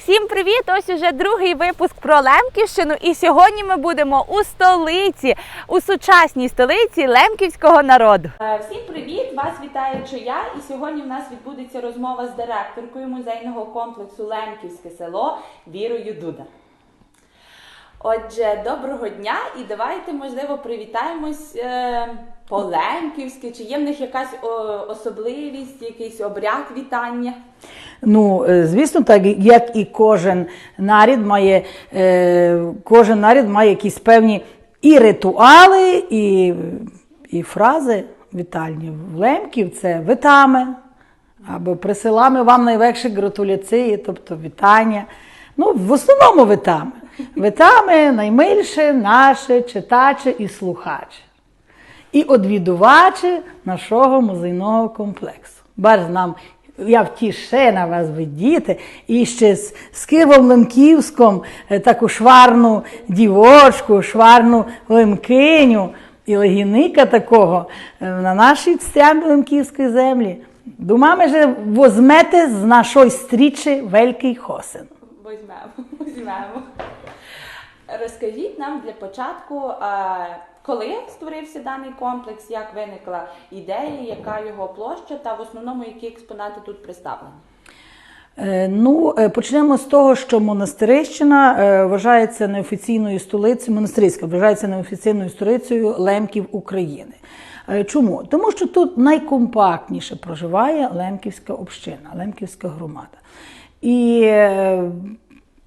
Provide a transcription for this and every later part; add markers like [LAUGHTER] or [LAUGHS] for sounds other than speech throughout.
Всім привіт! Ось уже другий випуск про Лемківщину. І сьогодні ми будемо у столиці, у сучасній столиці лемківського народу. Е, Всім привіт! Вас вітає Чия. І сьогодні в нас відбудеться розмова з директоркою музейного комплексу Лемківське село Вірою Дуда. Отже, доброго дня і давайте, можливо, привітаємось е, по-лемківськи. Чи є в них якась особливість, якийсь обряд вітання? Ну, е, звісно, так як і кожен нарід має, е, кожен нарід має якісь певні і ритуали, і, і фрази вітальні. В Лемків це витами, або присилами вам найвекші гратуляції, тобто вітання. Ну, в основному витами. Витами наймильше наше читаче і слухаче. І одвідувачі нашого музейного комплексу. Бач нам, я втішена вас видіти, і ще з, з Кивом Лемківськом е, таку шварну дівочку, шварну лемкиню і легіника такого е, на нашій стрямі лемківської землі. Думаю, що возьмете з нашої стрічі великий хосен. Візьмемо, [LAUGHS] візьмемо. Розкажіть нам для початку, е, коли створився даний комплекс, як виникла ідея, яка його площа та в основному які експонати тут представлені? Е, Ну, е, почнемо з того, що Монастирищина е, вважається неофіційною столицею, монастирська вважається неофіційною столицею лемків України. Чому? Тому що тут найкомпактніше проживає лемківська община, лемківська громада. І,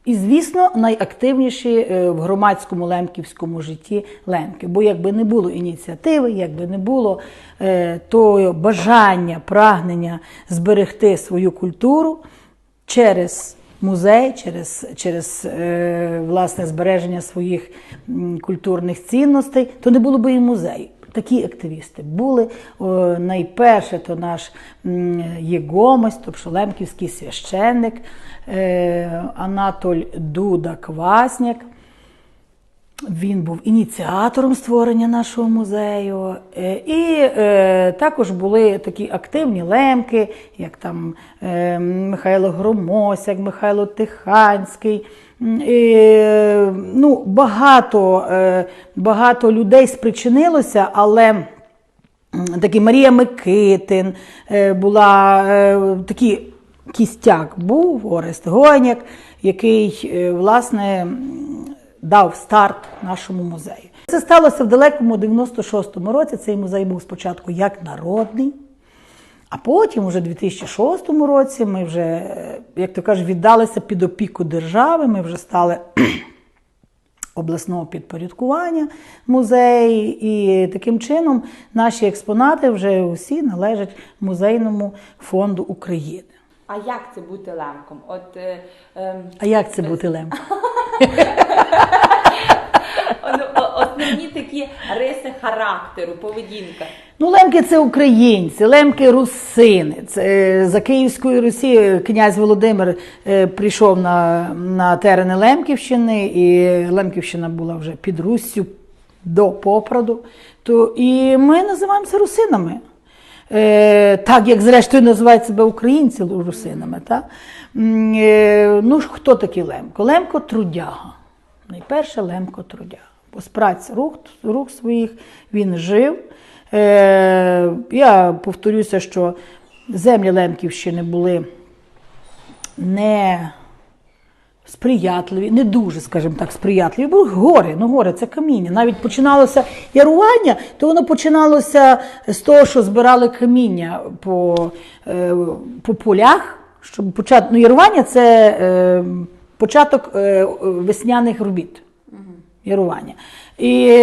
і звісно, найактивніші е, в громадському лемківському житті лемки. Бо якби не було ініціативи, якби не було е, того бажання, прагнення зберегти свою культуру через музей, через, через е, власне збереження своїх культурних цінностей, то не було б і музею. Такі активісти були. Найперше то наш Єгомось, Шолемківський священник е, Анатоль Дуда Квасняк. Він був ініціатором створення нашого музею. Е, І е, також були такі активні лемки, як там е, Михайло Громосяк, Михайло Тиханський. Е, ну, багато, багато людей спричинилося, але. М, Такий Марія Микитин була такий кістяк був Орест Гоняк, який власне дав старт нашому музею. Це сталося в далекому 96-му році. Цей музей був спочатку як народний, а потім, уже в 2006 році, ми вже, е, як то кажуть, віддалися під опіку держави. Ми вже стали [CLEARS THROAT] обласного підпорядкування музеї, і таким чином наші експонати вже усі належать музейному фонду України. А як це бути лемком? От е, ем, А як це бути лемком? [LAUGHS] ну, основні такі риси характеру, поведінка. Ну, лемки це українці, лемки русини. Це е, за Київської Русі князь Володимир е, прийшов на, на терени Лемківщини, і Лемківщина була вже під Руссю до Попраду. То, і ми називаємося русинами. Е, так як зрештою називають себе українці русинами. Та? Е, ну, хто такий Лемко? Лемко трудяга. Найперше Лемко трудяга. Бо з праці рук, рук своїх він жив. Е, я повторюся, що землі Лемківщини були не сприятливі, не дуже, скажімо так, сприятливі, бо гори, ну гори це каміння. Навіть починалося ярування, то воно починалося з того, що збирали каміння по, е, по полях. Щоб почати, ну, ярування це е, початок е, весняних робіт. Ярування. І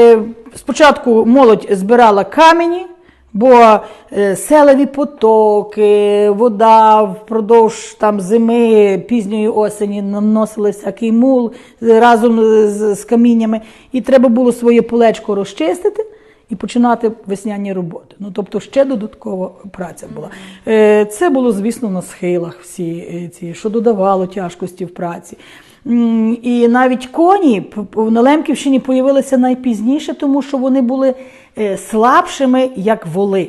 спочатку молодь збирала камені, бо е, селеві потоки, вода впродовж там, зими, пізньої осені наносили всякий мул е, разом з, з каміннями. І треба було своє полечко розчистити і починати весняні роботи. Ну, тобто ще додаткова праця була. Е, Це було, звісно, на схилах всі е, ці, що додавало тяжкості в праці. І навіть коні на Лемківщині появилися найпізніше, тому що вони були е, слабшими, як воли.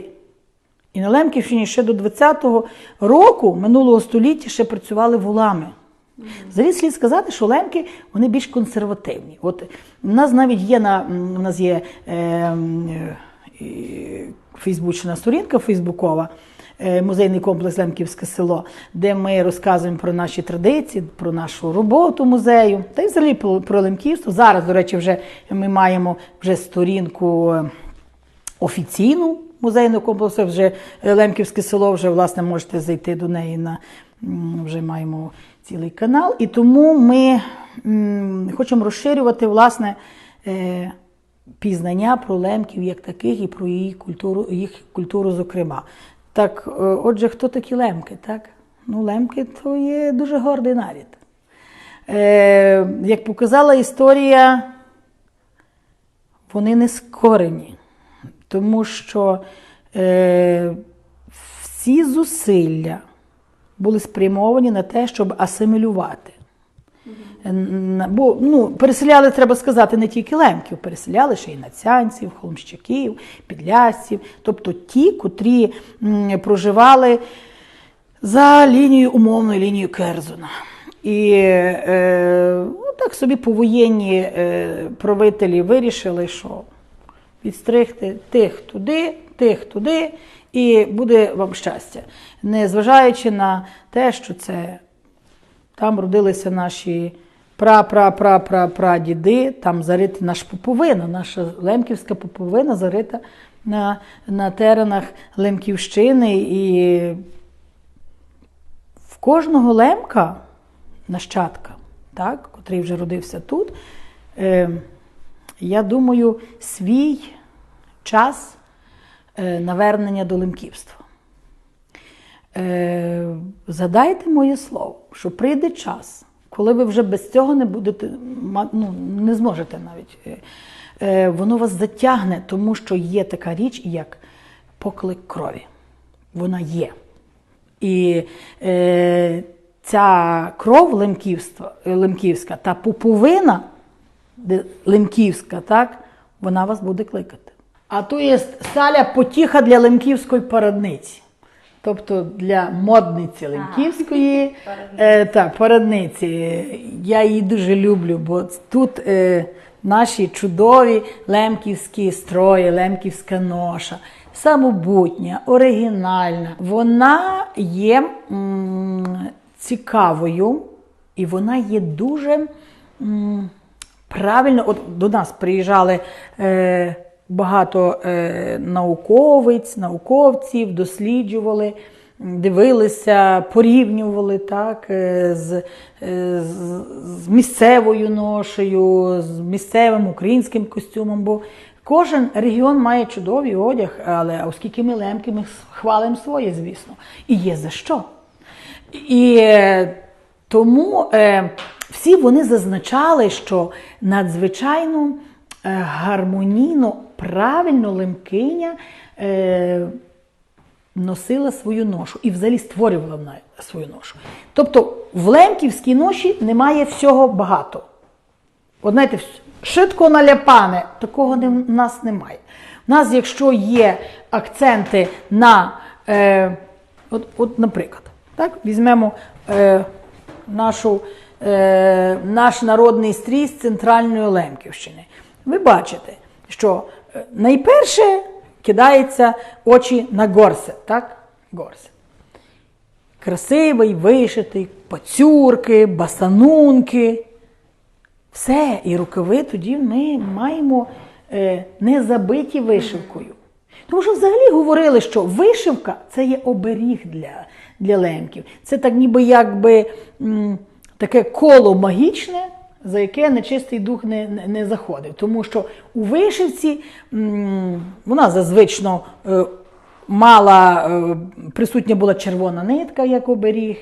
І на Лемківщині ще до 20-го року минулого століття ще працювали волами. Взагалі слід сказати, що лемки вони більш консервативні. От у нас навіть є на у нас є е, е, фейсбучна сторінка фейсбукова. е, Музейний комплекс Лемківське село, де ми розказуємо про наші традиції, про нашу роботу музею, та й взагалі про, про лемківство. Зараз, до речі, вже ми маємо вже сторінку е, офіційну музейного комплексу, вже е, Лемківське село, вже власне можете зайти до неї на вже маємо цілий канал. І тому ми хочемо розширювати власне е, пізнання про лемків як таких і про її культуру, їх культуру, зокрема. Так, е, отже, хто такі лемки? Так? Ну, лемки то є дуже гордий нарід. Е, як показала історія, вони не скорені, тому що всі зусилля були спрямовані на те, щоб асимілювати. Бо ну, переселяли, треба сказати, не тільки лемків, переселяли ще й нацянців, холмщиків, підлясців, тобто ті, котрі проживали за лінією умовною лінією Керзуна. І е, ну, так собі повоєнні е, правителі вирішили, що відстригти тих туди, тих туди, і буде вам щастя. Незважаючи на те, що це там родилися наші пра-пра-пра-пра-прадіди, там зарита наша поповина, наша лемківська поповина зарита на, на теренах Лемківщини. І в кожного лемка, нащадка, так, котрий вже родився тут, е, я думаю, свій час навернення до лемківства. Е, Задайте моє слово, що прийде час, коли ви вже без цього не будете, ну, не зможете навіть. е, е, Воно вас затягне, тому що є така річ, як поклик крові. Вона є. І е, ця кров е, лемківська та пуповина лемківська, так, вона вас буде кликати. А то є сталя потіха для лемківської парадниці. Тобто для модниці лемківської [LAUGHS] е, так, парадниці. Я її дуже люблю, бо тут е, наші чудові лемківські строї, лемківська ноша, самобутня, оригінальна. Вона є м, цікавою і вона є дуже. м, Правильно, от до нас приїжджали е, багато е, науковиць, науковців, досліджували, дивилися, порівнювали так, е, з, е, з, з місцевою ношею, з місцевим українським костюмом. Бо кожен регіон має чудовий одяг, але оскільки ми лемки, ми хвалимо своє, звісно. І є за що. І тому е, всі вони зазначали, що надзвичайно гармонійно, правильно лемкиня е, носила свою ношу і взагалі створювала вона свою ношу. Тобто в лемківській ноші немає всього багато. От знаєте, шитко наляпане, такого не, в нас немає. У нас, якщо є акценти на, е, от, от, наприклад, так, візьмемо е, нашу, е, наш народний стрій з центральної Лемківщини. Ви бачите, що найперше кидається очі на горсет, так? Горсет красивий, вишитий, пацюрки, басанунки. Все, і рукави тоді ми маємо е, не забиті вишивкою. Тому що взагалі говорили, що вишивка це є оберіг для, для лемків. Це так ніби якби м, таке коло магічне, за яке нечистий дух не, не, заходив. Тому що у вишивці м, вона зазвично е, мала, е, присутня була червона нитка, як оберіг.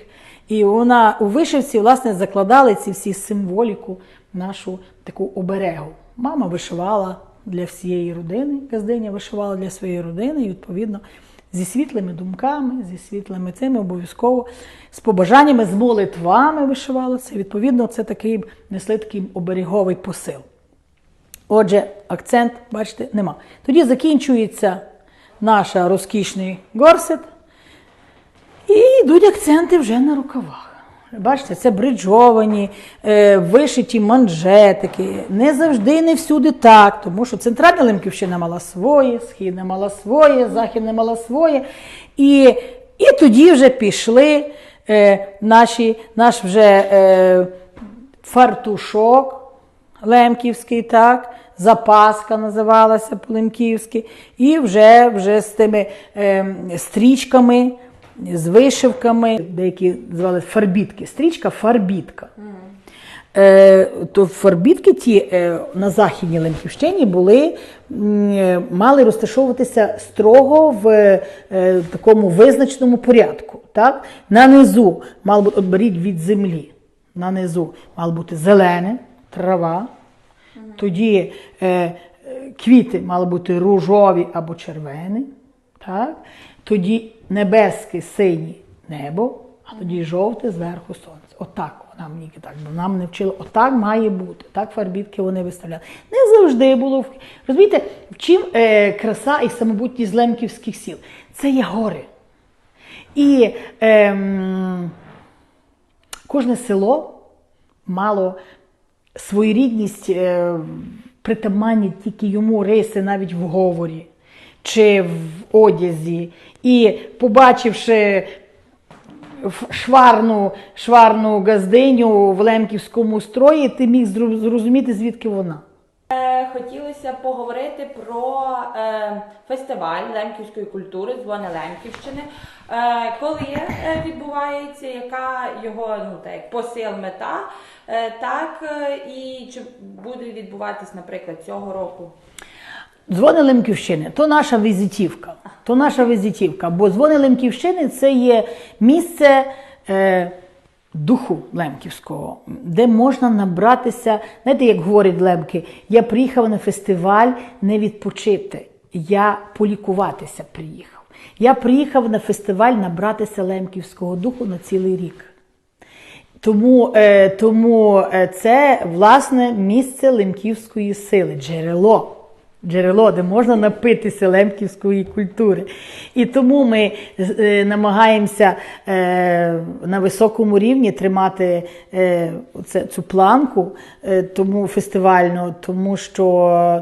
І вона у вишивці, власне, закладали ці всі символіку, нашу таку оберегу. Мама вишивала для всієї родини, газдиня вишивала для своєї родини, і відповідно зі світлими думками, зі світлими цими обов'язково, з побажаннями, з молитвами вишивалося. Відповідно, це такий несли такий оберіговий посил. Отже, акцент, бачите, нема. Тоді закінчується наш розкішний горсет, і йдуть акценти вже на рукавах. Бачите, це бриджовані, е, вишиті манжетики. Не завжди, не всюди так, тому що центральна Лемківщина мала своє, східна мала своє, західна мала своє. І, і тоді вже пішли е, наші, наш вже е, фартушок лемківський, так, запаска називалася по-лемківськи, і вже, вже з тими е, стрічками, з вишивками, деякі звали фарбітки. Стрічка фарбітка. Е, то фарбітки ті е, на західній Лемківщині були, е, мали розташовуватися строго в е, такому визначеному порядку. Так? На низу мало бути, от беріть від землі, на низу мало бути зелене, трава, тоді квіти мали бути ружові або червоні, так? Тоді небеске синє небо, а тоді жовте зверху сонце. Отак нам ніки так, бо нам не вчили, отак має бути. Так фарбітки вони виставляли. Не завжди було. Розумієте, в чим е, краса і самобутність лемківських сіл? Це є гори. І ем, кожне село мало своєрідність, е, притаманні тільки йому риси навіть в говорі чи в одязі. І побачивши шварну, шварну газдиню в лемківському строї, ти міг зрозуміти, звідки вона. Е, Хотілося поговорити про е, фестиваль лемківської культури Дзвони Лемківщини. Е, коли е, відбувається, яка його ну так посил мета, е, так е, і чи буде відбуватись, наприклад, цього року? Дзвони Лемківщини то наша візитівка. То наша візитівка. Бо дзвони Лемківщини це є місце е, духу Лемківського, де можна набратися. Знаєте, як говорять Лемки, я приїхав на фестиваль не відпочити, я полікуватися приїхав. Я приїхав на фестиваль набратися лемківського духу на цілий рік. Тому, е, тому е, це власне місце лемківської сили, джерело. Джерело, де можна напитися лемківської культури. І тому ми е, намагаємося е, на високому рівні тримати е, цю планку тому фестивальну, тому що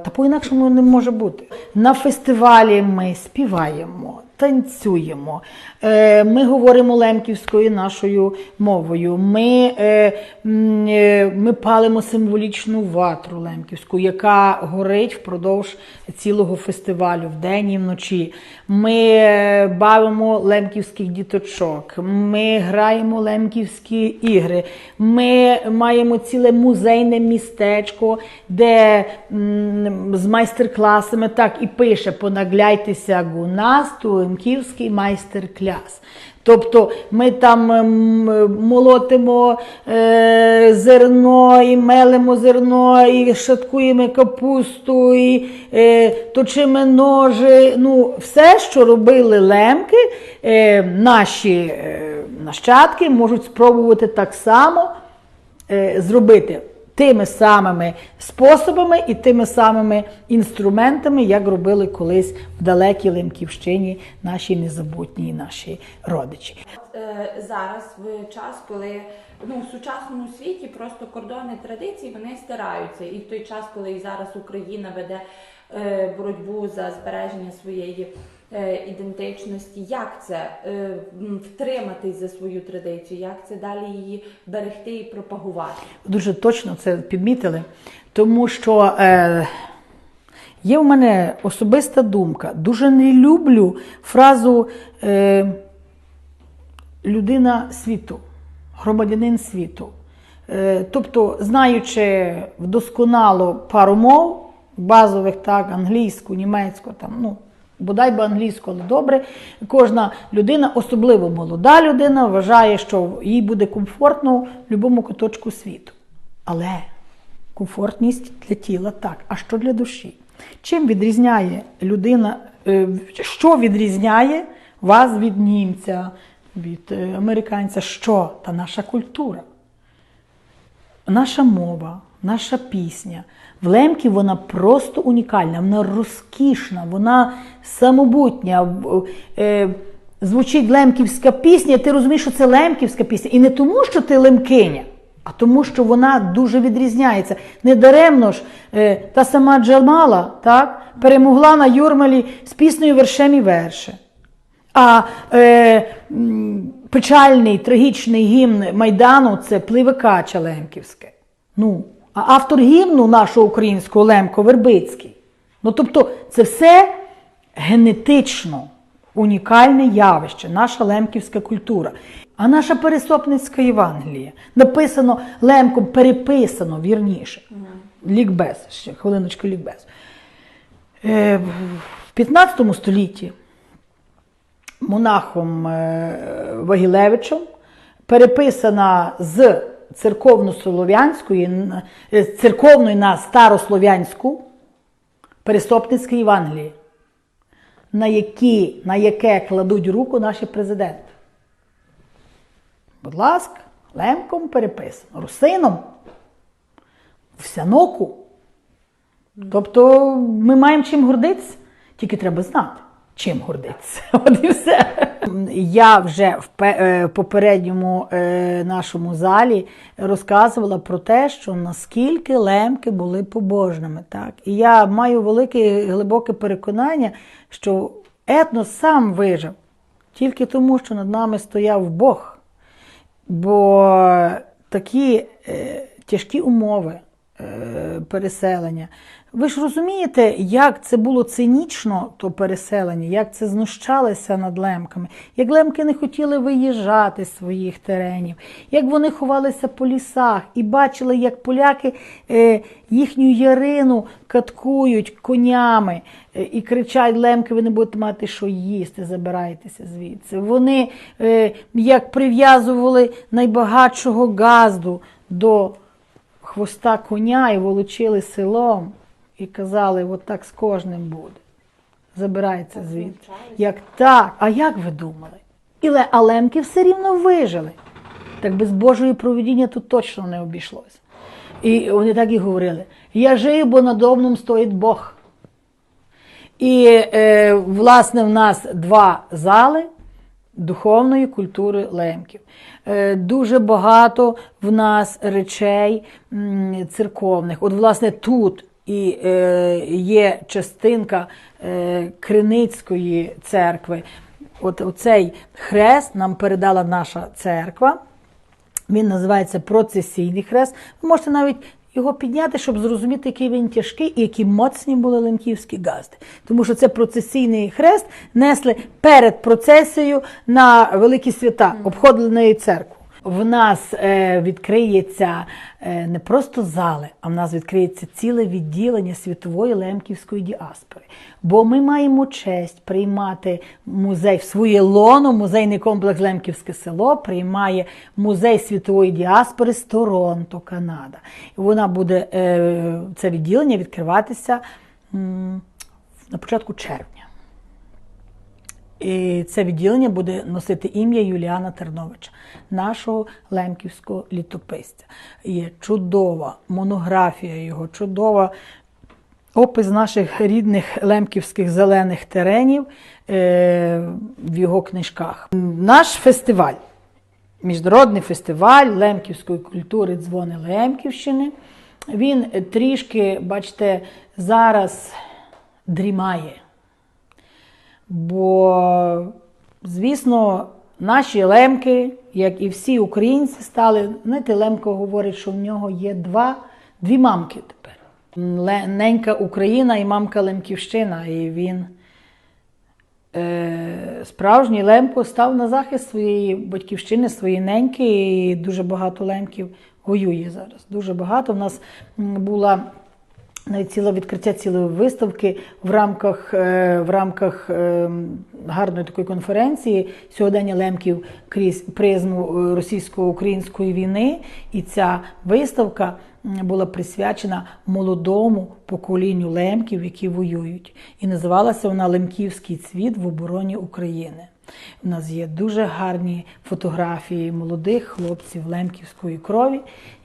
та по-інакшому не може бути. На фестивалі ми співаємо, танцюємо, е, ми говоримо лемківською нашою мовою. Ми, е, е, ми палимо символічну ватру лемківську, яка горить впродовж цілого фестивалю вдень і вночі. Ми бавимо лемківських діточок, ми граємо лемківські ігри. Ми маємо ціле музейне містечко, де з майстер-класами так і пише: понагляйтеся у нас, майстер-клас. Тобто ми там ем, молотимо е, зерно, і мелимо зерно, і шаткуємо капусту, і е, точимо ножи. Ну, все, що робили лемки, е, наші нащадки можуть спробувати так само зробити тими самими способами і тими самими інструментами, як робили колись в далекій Лемківщині наші незабутні наші родичі. Е, зараз в час, коли ну в сучасному світі просто кордони традицій вони стираються, і в той час, коли і зараз Україна веде боротьбу за збереження своєї е, ідентичності, як це е, втриматись за свою традицію, як це далі її берегти і пропагувати? Дуже точно це підмітили, тому що е, є в мене особиста думка. Дуже не люблю фразу е, людина світу, громадянин світу. Е, тобто, знаючи вдосконало пару мов, базових, так, англійську, німецьку, там, ну, бодай би англійську, але добре. Кожна людина, особливо молода людина, вважає, що їй буде комфортно в будь-якому куточку світу. Але комфортність для тіла так. А що для душі? Чим відрізняє людина, е, що відрізняє вас від німця, від е, американця? Що? Та наша культура наша мова, наша пісня. В Лемкі вона просто унікальна, вона розкішна, вона самобутня. Е, звучить лемківська пісня, ти розумієш, що це лемківська пісня. І не тому, що ти лемкиня, а тому, що вона дуже відрізняється. Недаремно ж е, та сама Джамала так, перемогла на Юрмалі з піснею вершем і верше. А е, печальний трагічний гімн Майдану це Пливикача Лемківське. Ну, а автор гімну нашого українського Лемко Вербицький. Ну, тобто, це все генетично унікальне явище, наша лемківська культура. А наша пересопницька Євангелія написано лемком, переписано вірніше. Лікбез, ще хвилиночку лікбез. Е, в 15 столітті монахом е, Вагілевичем, переписана з церковно-слов'янської, е, церковної на старослов'янську Перестопницьке Євангеліє, на, які, на яке кладуть руку наші президенти. Будь ласка, лемком переписано, русином, в сяноку. Тобто ми маємо чим гордитися, тільки треба знати, чим гордитися. [LAUGHS] От і все. Я вже в е, попередньому е, нашому залі розказувала про те, що наскільки лемки були побожними. Так? І я маю велике глибоке переконання, що етнос сам вижив тільки тому, що над нами стояв Бог. Бо такі е, тяжкі умови переселення. Ви ж розумієте, як це було цинічно, то переселення, як це знущалися над лемками, як лемки не хотіли виїжджати з своїх теренів, як вони ховалися по лісах і бачили, як поляки е, їхню ярину каткують конями е, і кричать: Лемки, ви не будете мати що їсти, забирайтеся звідси. Вони е, як прив'язували найбагатшого газду до хвоста коня і волочили селом, і казали, от так з кожним буде. Забирається звідти. Як так? А як ви думали? І ле, а лемки все рівно вижили. Так без Божої провідіння тут точно не обійшлося. І вони так і говорили: я жив, бо над домном стоїть Бог. І, е, власне, в нас два зали духовної культури лемків. Е, дуже багато в нас речей м, церковних. От, власне, тут і е, є частинка е, Криницької церкви. От оцей хрест нам передала наша церква. Він називається процесійний хрест. Ви можете навіть його підняти, щоб зрозуміти, який він тяжкий і які моцні були лемківські газди. Тому що це процесійний хрест несли перед процесією на великі свята, обходили нею церкву. В нас е, відкриється е, не просто зали, а в нас відкриється ціле відділення світової лемківської діаспори. Бо ми маємо честь приймати музей в своє лоно, музейний комплекс Лемківське село приймає музей світової діаспори з Торонто, Канада. Вона буде е, це відділення відкриватися на початку червня. І це відділення буде носити ім'я Юліана Терновича, нашого лемківського літописця. Є чудова монографія його, чудова опис наших рідних лемківських зелених теренів е, в його книжках. Наш фестиваль, міжнародний фестиваль лемківської культури Дзвони Лемківщини. Він трішки, бачите, зараз дрімає. Бо, звісно, наші лемки, як і всі українці, стали. Знаєте, Лемко говорить, що в нього є два, дві мамки тепер. Ненька Україна і мамка Лемківщина. І він, е, справжній Лемко, став на захист своєї батьківщини, своєї неньки, і дуже багато лемків воює зараз. Дуже багато. В нас була ціле відкриття цілої виставки в рамках, е, в рамках е, гарної такої конференції сьогодення лемків крізь призму е, російсько-української війни. І ця виставка була присвячена молодому поколінню лемків, які воюють. І називалася вона Лемківський цвіт в обороні України. У нас є дуже гарні фотографії молодих хлопців лемківської крові,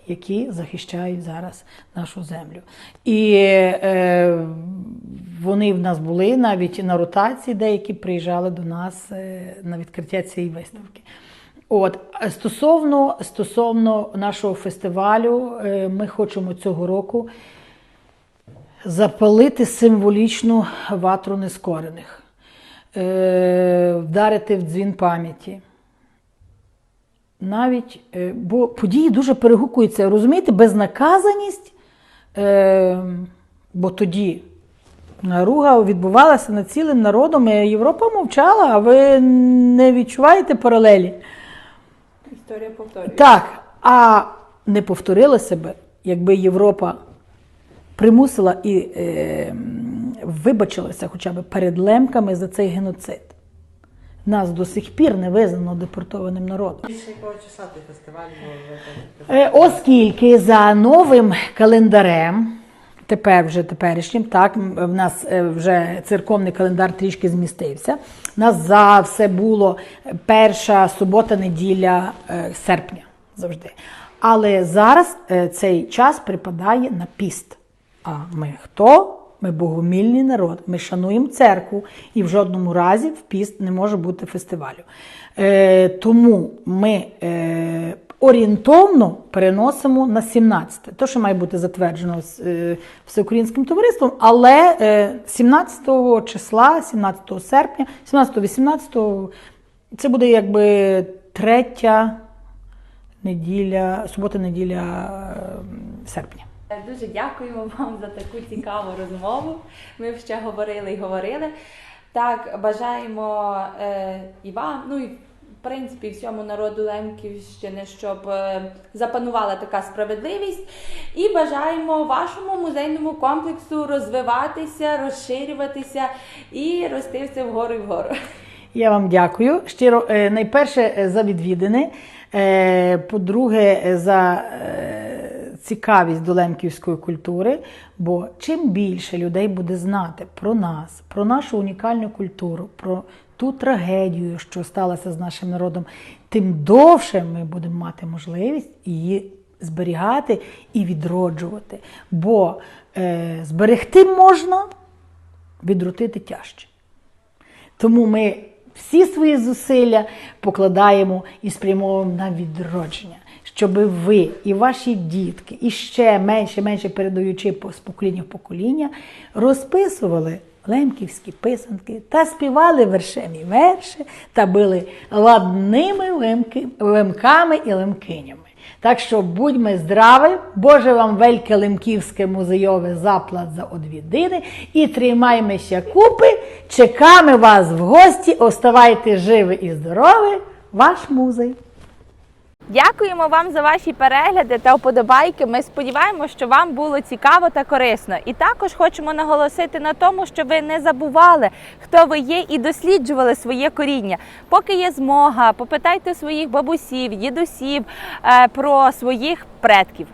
які захищають зараз нашу землю. І е, вони в нас були навіть на ротації, деякі приїжджали до нас е, на відкриття цієї виставки. От стосовно, стосовно нашого фестивалю, е, ми хочемо цього року запалити символічну ватру нескорених, е, вдарити в дзвін пам'яті. Навіть, е, бо події дуже перегукуються. Розумієте, безнаказаність, е, бо тоді наруга відбувалася над цілим народом, і Європа мовчала, а ви не відчуваєте паралелі? Історія повторюється. Так, а не повторилося би, якби Європа примусила і е, вибачилася хоча б перед лемками за цей геноцид. Нас до сих пір не визнано депортованим народом. Більше якого числа той фестиваль був? Е, Оскільки за новим календарем, тепер вже теперішнім, так, в нас е, вже церковний календар трішки змістився. У нас за все було перша субота, неділя е, серпня завжди. Але зараз цей час припадає на піст. А ми хто? Ми богомільний народ. Ми шануємо церкву, і в жодному разі в піст не може бути фестивалю. Е, тому ми е, орієнтовно переносимо на 17. То, що має бути затверджено з е, всеукраїнським товариством, але е, 17 числа, 17 серпня, 17-18 це буде якби третя неділя, субота-неділя е, серпня. Дуже дякуємо вам за таку цікаву розмову. Ми ще говорили і говорили. Так, бажаємо е, і вам, ну і в принципі всьому народу Лемківщини, щоб е, запанувала така справедливість. І бажаємо вашому музейному комплексу розвиватися, розширюватися і рости все вгору і вгору. Я вам дякую. Щиро, е, найперше е, за відвідини. Е, По-друге, е, за е, цікавість до лемківської культури. Бо чим більше людей буде знати про нас, про нашу унікальну культуру, про ту трагедію, що сталося з нашим народом, тим довше ми будемо мати можливість її зберігати і відроджувати. Бо е, зберегти можна, відротити тяжче. Тому ми всі свої зусилля покладаємо і спрямовуємо на відродження, щоб ви і ваші дітки, і ще менше, менше передаючи з покоління в покоління, розписували лемківські писанки та співали вершемі верші та били ладними лемки, лемками і лемкинями. Так що будьмо здраві, Боже вам вельке лемківське музейове заплат за одвідини і тримаймося купи, чекаємо вас в гості, оставайте живі і здорові, ваш музей. Дякуємо вам за ваші перегляди та вподобайки. Ми сподіваємося, що вам було цікаво та корисно. І також хочемо наголосити на тому, що ви не забували, хто ви є, і досліджували своє коріння. Поки є змога, попитайте своїх бабусів, дідусів е, про своїх предків.